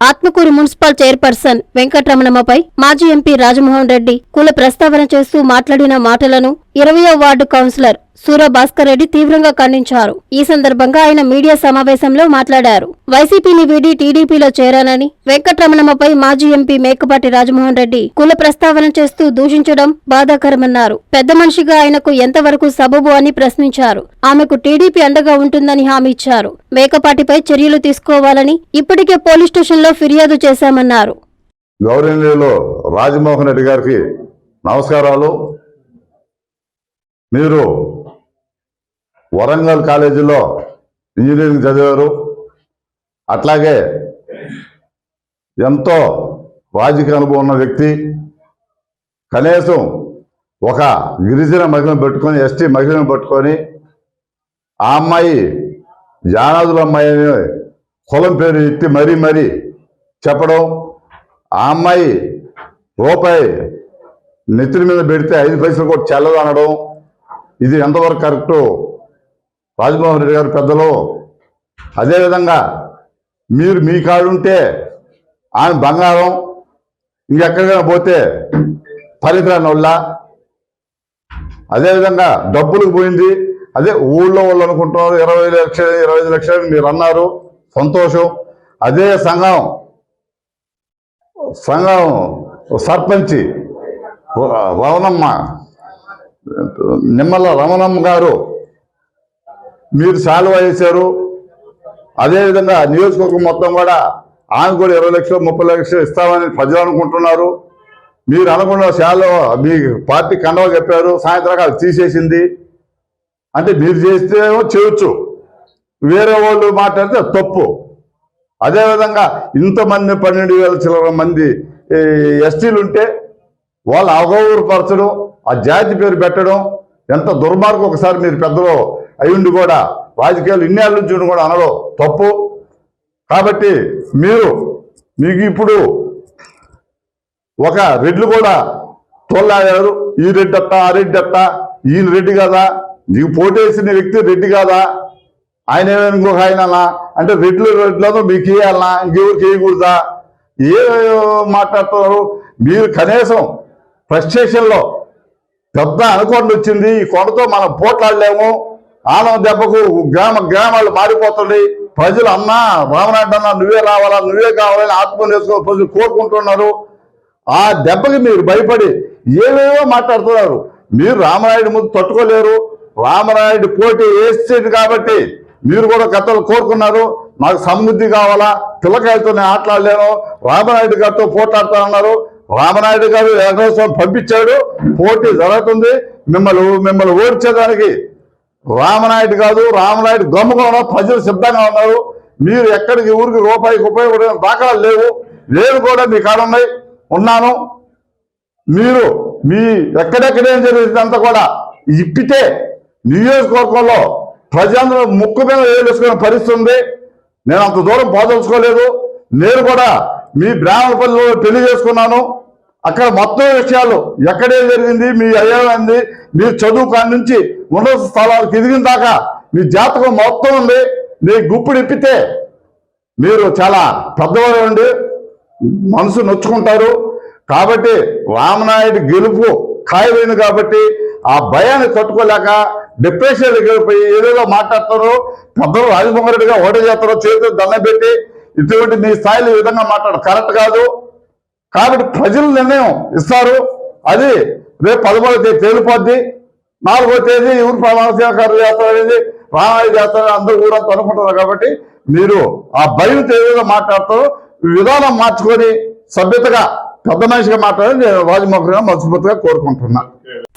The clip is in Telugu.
ఆత్మకూరు మున్సిపల్ చైర్పర్సన్ వెంకటరమణమ్మపై మాజీ ఎంపీ రాజమోహన్ రెడ్డి కుల ప్రస్తావన చేస్తూ మాట్లాడిన మాటలను ఇరవయో వార్డు కౌన్సిలర్ సూరభాస్కర్ రెడ్డి తీవ్రంగా ఖండించారు. ఈ సందర్భంగా ఆయన మీడియా సమావేశంలో మాట్లాడారు. వైసీపీని వీడి టీడీపీలో చేరానని వెంకటరమణమ్మపై మాజీ ఎంపీ మేకపాటి రాజమోహన్ రెడ్డి కుల ప్రస్తావన చేస్తూ దూషించడం బాధాకరమన్నారు. పెద్ద మనిషిగా ఆయనకు ఎంతవరకు సబబు అని ప్రశ్నించారు. ఆమెకు టీడీపీ అండగా ఉంటుందని హామీ ఇచ్చారు. మేకపాటిపై చర్యలు తీసుకోవాలని ఇప్పటికే పోలీస్ స్టేషన్లో ఫిర్యాదు చేశామన్నారు. రాజమోహన్ రెడ్డి గారికి నమస్కారాలు. మీరు వరంగల్ కాలేజీలో ఇంజనీరింగ్ చదివారు. అట్లాగే ఎంతో రాజకీయ అనుభవం ఉన్న వ్యక్తి. కనీసం ఒక గిరిజన మహిళను పెట్టుకొని ఎస్టీ మహిళను పెట్టుకొని ఆ అమ్మాయి జానాదుల అమ్మాయి అని కులం పేరు ఎత్తి మరీ మరీ చెప్పడం ఆ అమ్మాయి రూపాయి నెత్తిన మీద పెడితే ఐదు పైసలు కూడా చల్లదనడం ఇది ఎంతవరకు కరెక్టు? రాజమోహన్ రెడ్డి గారు పెద్దలు. అదేవిధంగా మీరు మీ కాడుంటే ఆమె బంగారం ఇంకెక్కడికైనా పోతే పనికిరాని వల్ల. అదేవిధంగా డబ్బులకు పోయింది. అదే ఊళ్ళో వాళ్ళు అనుకుంటున్నారు ఇరవై లక్షలు ఇరవై ఐదు లక్షలు మీరు అన్నారు. సంతోషం. అదే సంఘం సంఘం సర్పంచి రమణమ్మ నిమ్మల రమణమ్మ గారు మీరు శాలువ చేశారు అదేవిధంగా నియోజకవర్గం మొత్తం కూడా ఆమె కూడా ఇరవై లక్షలు ముప్పై లక్షలు ఇస్తామని ప్రజలు అనుకుంటున్నారు. మీరు అనుకున్న శాలువ మీ పార్టీ కండవ చెప్పారు సాయంత్రం అది తీసేసింది. అంటే మీరు చేస్తేమో చేయొచ్చు. వేరే వాళ్ళు మాట్లాడితే తప్పు. అదేవిధంగా ఇంతమంది పన్నెండు వేల చిల్లర మంది ఎస్టీలు ఉంటే వాళ్ళు అవగౌరవపరచడం ఆ జాతి పేరు పెట్టడం ఎంత దుర్మార్గం ఒకసారి మీరు పెద్దలు అయ్యుండి కూడా రాజకీయాలు ఇన్నేళ్ళ నుంచి ఉండి కూడా అనడం తప్పు. కాబట్టి మీరు మీకు ఇప్పుడు ఒక రెడ్లు కూడా తోలాగారు ఈ రెడ్డి అట్ట ఆ రెడ్డి అట్ట ఈయన రెడ్డి కదా? నీకు పోటేసిన వ్యక్తి రెడ్డి కాదా? ఆయన ఏమైనా ఇంకొక ఆయననా అంటే రెడ్లు రెడ్లతో మీకు వేయాలనా ఇంకెవరికి వేయకూడదా? ఏ మాట్లాడుతున్నారు? మీరు కనీసం ఫ్రస్ట్రేషన్లో పెద్ద అనుకోండి వచ్చింది. ఈ కొండతో మనం పోట్లాడలేము. ఆనం దెబ్బకు గ్రామ గ్రామాలు మారిపోతుంది. ప్రజలు అన్నా రామనాయుడు అన్నా నువ్వే రావాలా నువ్వే కావాలని ఆత్మ నేర్చుకో ప్రజలు కోరుకుంటున్నారు. ఆ దెబ్బకి మీరు భయపడి ఏవేవో మాట్లాడుతున్నారు. మీరు రామనాయుడు ముందు తట్టుకోలేరు. రామనాయుడు పోటీ వేసేది కాబట్టి మీరు కూడా కథలు కోరుకున్నారు. నాకు సమృద్ధి కావాలా పిల్లకాయలతో నేను ఆటలాడలేను. రామనాయుడు గారితో పోట్లాడతానన్నారు. రామనాయుడు గారు వెంకటేశ్వరం పంపించాడు. పోటీ జరుగుతుంది. మిమ్మల్ని మిమ్మల్ని ఓడ్చేదానికి రామనాయుడు కాదు రామనాయుడు గమ్ముగా ఉన్నారు ప్రజలు సిద్ధంగా ఉన్నారు. మీరు ఎక్కడికి ఊరికి రూపాయికి ఉపయోగపడిన దాఖలాలు లేవు. నేను కూడా మీ కాడ ఉన్నాయి ఉన్నాను. మీరు మీ ఎక్కడెక్కడేం జరిగిందంతా కూడా ఇప్పితే నియోజకవర్గంలో ప్రజలందరూ ముక్కు మీద వేలుసుకునే పరిస్థితి ఉంది. నేను అంత దూరం పోదలుచుకోలేదు. నేను కూడా మీ బ్రాహ్మణపల్లిలో పెళ్ళి చేసుకున్నాను. అక్కడ మొత్తం విషయాలు ఎక్కడేం జరిగింది మీ అయ్యింది మీ చదువు కాడి నుంచి ఉన్నత స్థలాలకు ఎదిగిన దాకా మీ జాతకం మొత్తం ఉంది. మీ గుప్పుడు ఇప్పితే మీరు చాలా పెద్దవారు ఉండి మనసు నొచ్చుకుంటారు. కాబట్టి రామనాయుడు గెలుపు ఖాయమైంది కాబట్టి ఆ భయాన్ని తట్టుకోలేక డిప్రెషన్ వెళ్ళిపోయి ఏదేదో మాట్లాడతారు పెద్దలు రాజమోహన్ రెడ్డిగా ఓటు చేస్తారో చేతులు దండం పెట్టి ఇటువంటి మీ స్థాయిలో ఈ విధంగా మాట్లాడడం కరెక్ట్ కాదు. కాబట్టి ప్రజలు నిర్ణయం ఇస్తారు. అది రేపు పదమూడు తేలిపోద్ది. నాలుగో తేదీ ఊరు ప్రమాణ స్వీకారం చేస్తారనేది రామాయణ చేస్తారు అందరూ ఊరంతా అనుకుంటారు కాబట్టి మీరు ఆ భయం ఏదో మాట్లాడతారు. విధానం మార్చుకొని సభ్యతగా పెద్ద మనిషిగా మాట్లాడాలని నేను రాజమోహన్ మనస్ఫూర్తిగా కోరుకుంటున్నాను